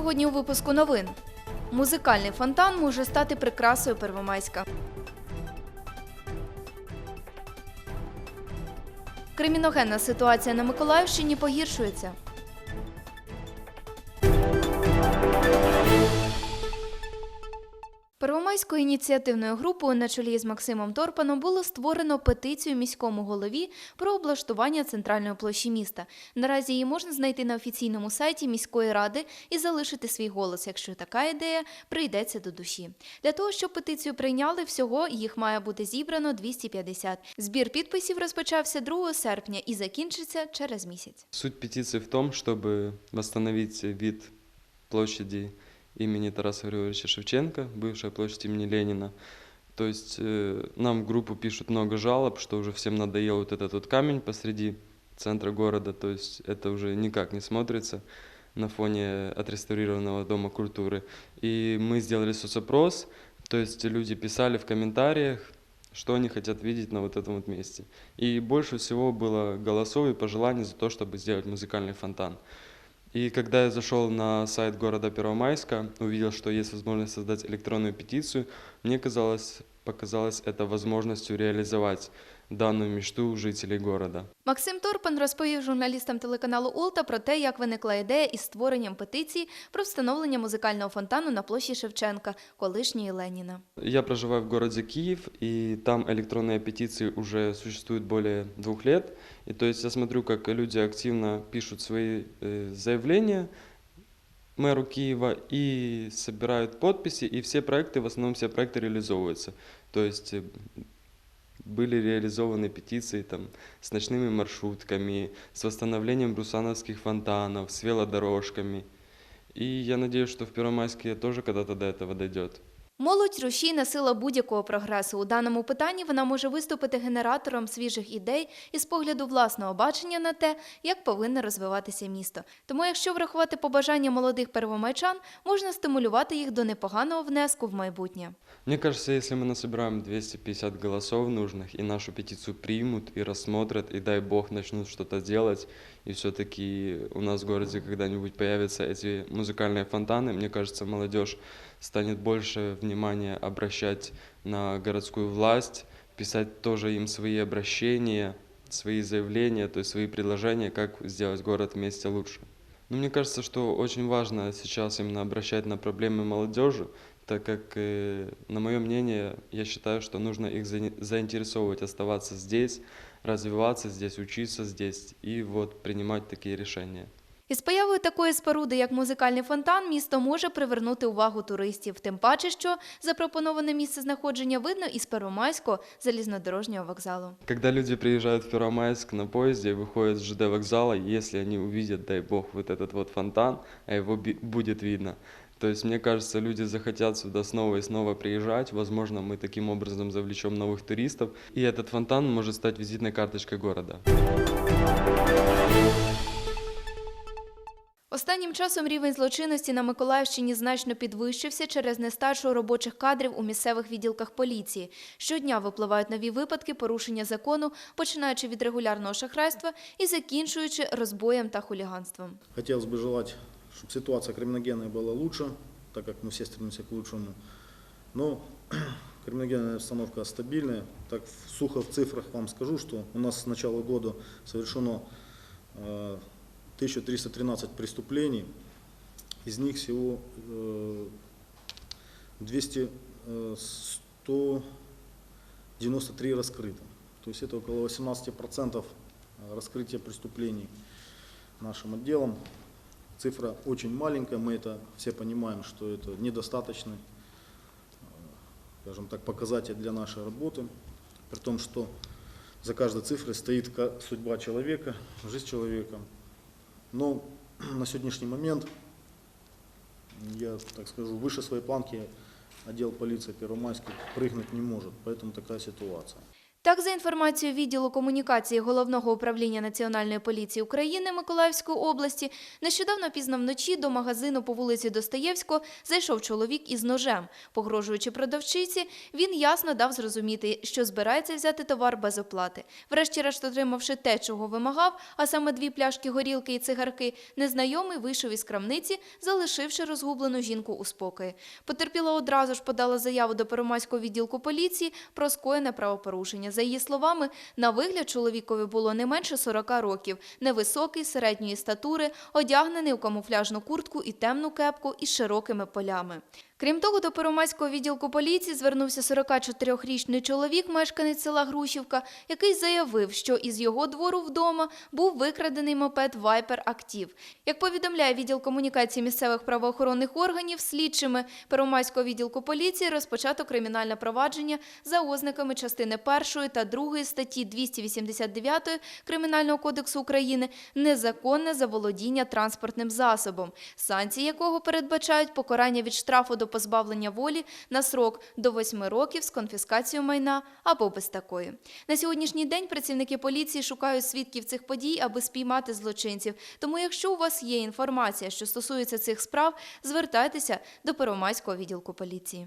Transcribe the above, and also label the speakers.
Speaker 1: Сьогодні у випуску новин. Музикальний фонтан може стати прикрасою Первомайська. Криміногенна ситуація на Миколаївщині погіршується. Первомайською ініціативною групою на чолі з Максимом Торпаном було створено петицію міському голові про облаштування центральної площі міста. Наразі її можна знайти на офіційному сайті міської ради і залишити свій голос, якщо така ідея прийдеться до душі. Для того, щоб петицію прийняли, всього їх має бути зібрано 250. Збір підписів розпочався 2 серпня і закінчиться через місяць.
Speaker 2: Суть петиции в том, чтобы восстановить вид площади имени Тараса Григорьевича Шевченко, бывшая площадь имени Ленина. То есть э, нам в группу пишут много жалоб, что уже всем надоел вот этот вот камень посреди центра города, то есть это уже никак не смотрится на фоне отреставрированного Дома культуры. И мы сделали соцопрос, то есть люди писали в комментариях, что они хотят видеть на вот этом вот месте. И больше всего было голосов и пожеланий за то, чтобы сделать музыкальный фонтан. И когда я зашел на сайт города Первомайска, увидел, что есть возможность создать электронную петицию, мне казалось, показалось это возможностью реализовать данную мечту жителей города.
Speaker 1: Максим Торпан розповів журналістам телеканалу Улта про те, як виникла ідея із створенням петиції про встановлення музикального фонтану на площі Шевченка, колишньої Леніна.
Speaker 2: Я проживаю в городе Киев, и там электронные петиции уже существуют более двух лет. И то есть я смотрю, как люди активно пишут свои э, заявления мэру Киева и собирают подписи, и все проекты, в основном все проекты реализовываются. То есть э, были реализованы петиции там, с ночными маршрутками, с восстановлением брусановских фонтанов, с велодорожками. И я надеюсь, что в Первомайске тоже когда-то до этого дойдет.
Speaker 1: Молодь рушійна сила будь-якого прогресу. У даному питанні вона може виступити генератором свіжих ідей із погляду власного бачення на те, як повинно розвиватися місто. Тому, якщо врахувати побажання молодих первомайчан, можна стимулювати їх до непоганого внеску в майбутнє.
Speaker 2: Мне кажется, если мы насобираем 250 голосов нужных, и нашу петицию примут, и рассмотрят, и дай бог начнут что-то делать, и все-таки у нас в городе когда-нибудь появятся эти музыкальные фонтаны, мне кажется, молодежь станет больше внимания обращать на городскую власть, писать тоже им свои обращения, свои заявления, то есть свои предложения, как сделать город вместе лучше. Но мне кажется, что очень важно сейчас именно обращать на проблемы молодежи, так как, э, на мое мнение, я считаю, что нужно их заинтересовывать, оставаться здесь, развиваться здесь, учиться здесь и вот принимать такие решения.
Speaker 1: Із появою такої споруди, як музикальний фонтан, місто може привернути увагу туристів. Тим паче, що запропоноване місце знаходження видно із Первомайського залізнодорожнього вокзалу.
Speaker 2: Когда люди приезжают в Первомайск на поезде и выходят с ЖД вокзала, если они увидят, дай бог, вот этот вот фонтан, а его би- будет видно, то есть, мне кажется, люди захотят сюда снова и снова приезжать. Возможно, мы таким образом завлечем новых туристов. И этот фонтан может стать визитной карточкой города.
Speaker 1: Останнім часом рівень злочинності на Миколаївщині значно підвищився через нестачу робочих кадрів у місцевих відділках поліції. Щодня випливають нові випадки порушення закону, починаючи від регулярного шахрайства і закінчуючи розбоєм та хуліганством.
Speaker 3: Хотелось бы желать, чтобы ситуация криминогенная была лучше, так как мы все стремимся к лучшему. Но криминогенная обстановка стабильная. Так в- сухо в цифрах вам скажу, что у нас с начала года совершено э, 1313 преступлений. Из них всего э, 200, э, 193 раскрыто. То есть это около 18% раскрытия преступлений нашим отделом. Цифра очень маленькая, мы это все понимаем, что это недостаточный, э, скажем так, показатель для нашей работы, при том, что за каждой цифрой стоит судьба человека, жизнь человека. Но на сегодняшний момент, я так скажу, выше своей планки отдел полиции Первомайский прыгнуть не может, поэтому такая ситуация.
Speaker 1: Так, за інформацією відділу комунікації Головного управління Національної поліції України Миколаївської області, нещодавно пізно вночі до магазину по вулиці Достоєвського зайшов чоловік із ножем. Погрожуючи продавчиці, він ясно дав зрозуміти, що збирається взяти товар без оплати. Врешті-решт, отримавши те, чого вимагав, а саме дві пляшки горілки і цигарки, незнайомий вийшов із крамниці, залишивши розгублену жінку у спокої. Потерпіла одразу ж подала заяву до Первомайського відділку поліції про скоєне правопорушення. За її словами, на вигляд чоловікові було не менше 40 років, невисокий, середньої статури, одягнений у камуфляжну куртку і темну кепку із широкими полями. Крім того, до Первомайського відділку поліції звернувся 44-річний чоловік, мешканець села Грушівка, який заявив, що із його двору вдома був викрадений мопед Viper Active. Як повідомляє відділ комунікації місцевих правоохоронних органів, слідчими Первомайського відділку поліції розпочато кримінальне провадження за ознаками частини 1 та 2 статті 289 Кримінального кодексу України незаконне заволодіння транспортним засобом, санкції якого передбачають покарання від штрафу до позбавлення волі на срок до 8 років з конфіскацією майна або без такої. На сьогоднішній день працівники поліції шукають свідків цих подій, аби спіймати злочинців. Тому, якщо у вас є інформація, що стосується цих справ, звертайтеся до Первомайського відділку поліції.